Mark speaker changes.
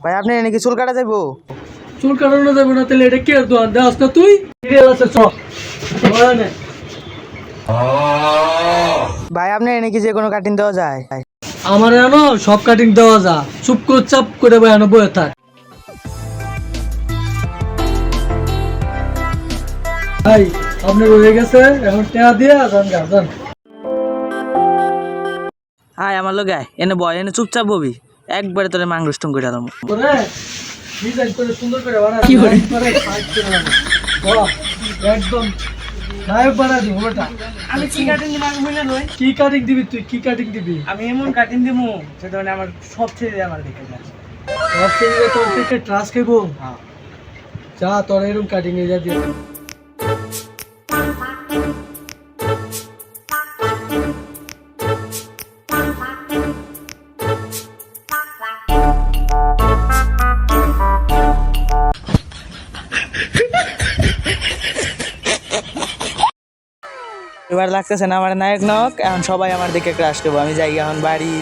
Speaker 1: ভাই আপনি নাকি চুল কাটা যাইবো?
Speaker 2: চুল কাটানো যাবে না তাহলে এটা কে দোয়ান? দেওয়াস না তুই সিরিয়াল আছে চ।
Speaker 1: ভাই আপনি নাকি যে কোনো কাটিং দেওয়া যায়?
Speaker 2: আমার জানো সব কাটিং দেওয়া যা। চুপ করে চাপ করে ভাই বয়ানো বয়ে থাক। ভাই আপনার হয়ে গেছে এখন টেয়া দিয়ে যান গা যান।
Speaker 1: আয় আমার লোক আয় এনে বয় এনে চুপচাপ ববি। একবারে তোরে মাংরুষ্টম করে দাম
Speaker 2: করে ডিজাইন করে সুন্দর করে কি করে? সাইজ করে বানা বাহ, একদম
Speaker 1: আমি কি কাটিং দিব আমি লই
Speaker 2: কি কাটিং দিবি তুই? কি কাটিং দিবি?
Speaker 1: আমি এমন কাটিং দিব সেটা মানে আমার সব ছেড়ে আমার দেখে যায়
Speaker 2: তোর থেকে তোর থেকে ট্রাস খাইবো
Speaker 1: হ্যাঁ
Speaker 2: যা তোর এরকম কাটিং এ যা দিয়ে
Speaker 1: এবার লাগতেছে না আমার নায়ক নক এখন সবাই আমার দিকে ক্রাশ করব। আমি যাই এখন বাড়ি।